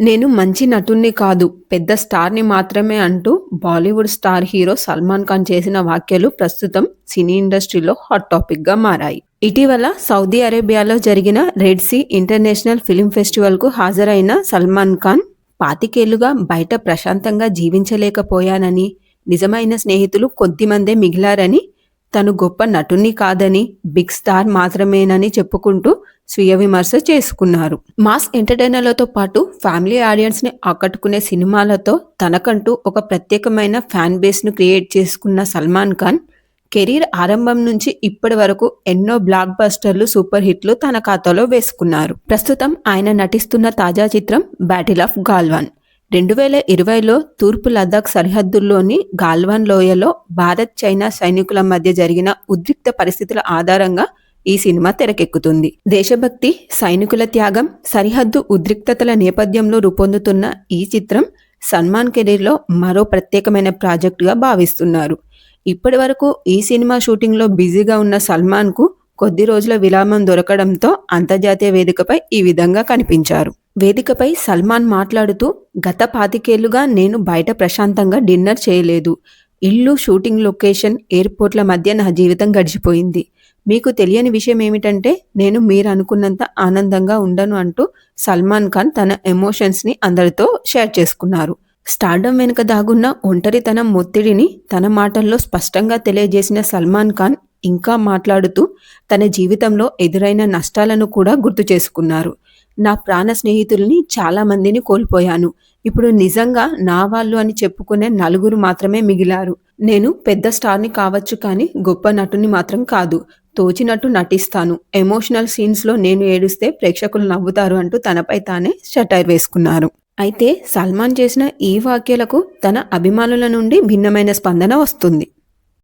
నేను మంచి నటుణ్ణి కాదు పెద్ద స్టార్ని మాత్రమే అంటూ Bollywood star hero Salman Khan చేసిన వ్యాఖ్యలు ప్రస్తుతం సినీ ఇండస్ట్రీలో హాట్ టాపిక్గా మారాయి. ఇటీవల సౌదీ అరేబియాలో జరిగిన రెడ్ సీ ఇంటర్నేషనల్ ఫిల్మ్ ఫెస్టివల్కు హాజరైన సల్మాన్ ఖాన్ పాతికేళ్ళుగా బయట ప్రశాంతంగా జీవించలేకపోయానని నిజమైన స్నేహితులు కొద్దిమందే మిగిలారని తను గొప్ప నటుని కాదని బిగ్ స్టార్ మాత్రమేనని చెప్పుకుంటూ స్వీయ విమర్శ చేసుకున్నారు. మాస్ ఎంటర్టైనర్లతో పాటు ఫ్యామిలీ ఆడియన్స్ని ఆకట్టుకునే సినిమాలతో తనకంటూ ఒక ప్రత్యేకమైన ఫ్యాన్ బేస్ను క్రియేట్ చేసుకున్న సల్మాన్ ఖాన్ కెరీర్ ఆరంభం నుంచి ఇప్పటి వరకు ఎన్నో బ్లాక్ బస్టర్లు సూపర్ హిట్లు తన ఖాతాలో వేసుకున్నారు. ప్రస్తుతం ఆయన నటిస్తున్న తాజా చిత్రం బ్యాటిల్ ఆఫ్ గాల్వాన్. రెండు వేల ఇరవైలో తూర్పు లద్దాఖ్ సరిహద్దుల్లోని గాల్వాన్ లోయలో భారత్ చైనా సైనికుల మధ్య జరిగిన ఉద్రిక్త పరిస్థితుల ఆధారంగా ఈ సినిమా తెరకెక్కుతుంది. దేశభక్తి సైనికుల త్యాగం సరిహద్దు ఉద్రిక్తతల నేపథ్యంలో రూపొందుతున్న ఈ చిత్రం సల్మాన్ కెరీర్లో మరో ప్రత్యేకమైన ప్రాజెక్టుగా భావిస్తున్నారు. ఇప్పటి వరకు ఈ సినిమా షూటింగ్లో బిజీగా ఉన్న సల్మాన్కు కొద్ది రోజుల విరామం దొరకడంతో అంతర్జాతీయ వేదికపై ఈ విధంగా కనిపించారు. వేదికపై సల్మాన్ మాట్లాడుతూ గత పాతికేళ్ళుగా నేను బయట ప్రశాంతంగా డిన్నర్ చేయలేదు. ఇల్లు షూటింగ్ లొకేషన్ ఎయిర్పోర్ట్ల మధ్య నా జీవితం గడిచిపోయింది. మీకు తెలియని విషయం ఏమిటంటే నేను మీరు అనుకున్నంత ఆనందంగా ఉండను అంటూ సల్మాన్ ఖాన్ తన ఎమోషన్స్ని అందరితో షేర్ చేసుకున్నారు. స్టార్డమ్ వెనుక దాగున్న ఒంటరితనం ఒత్తిడిని తన మాటల్లో స్పష్టంగా తెలియజేసిన సల్మాన్ ఖాన్ ఇంకా మాట్లాడుతూ తన జీవితంలో ఎదురైన నష్టాలను కూడా గుర్తు చేసుకున్నారు. నా ప్రాణ స్నేహితుల్ని చాలా మందిని కోల్పోయాను. ఇప్పుడు నిజంగా నా వాళ్ళు అని చెప్పుకునే నలుగురు మాత్రమే మిగిలారు. నేను పెద్ద స్టార్ని కావచ్చు కానీ గొప్ప నటుని మాత్రం కాదు. తోచినట్టు నటిస్తాను. ఎమోషనల్ సీన్స్లో నేను ఏడుస్తే ప్రేక్షకులు నవ్వుతారు అంటూ తనపై తానే షటైర్ వేసుకున్నారు. అయితే సల్మాన్ చేసిన ఈ వాక్యాలకు తన అభిమానుల నుండి భిన్నమైన స్పందన వస్తుంది.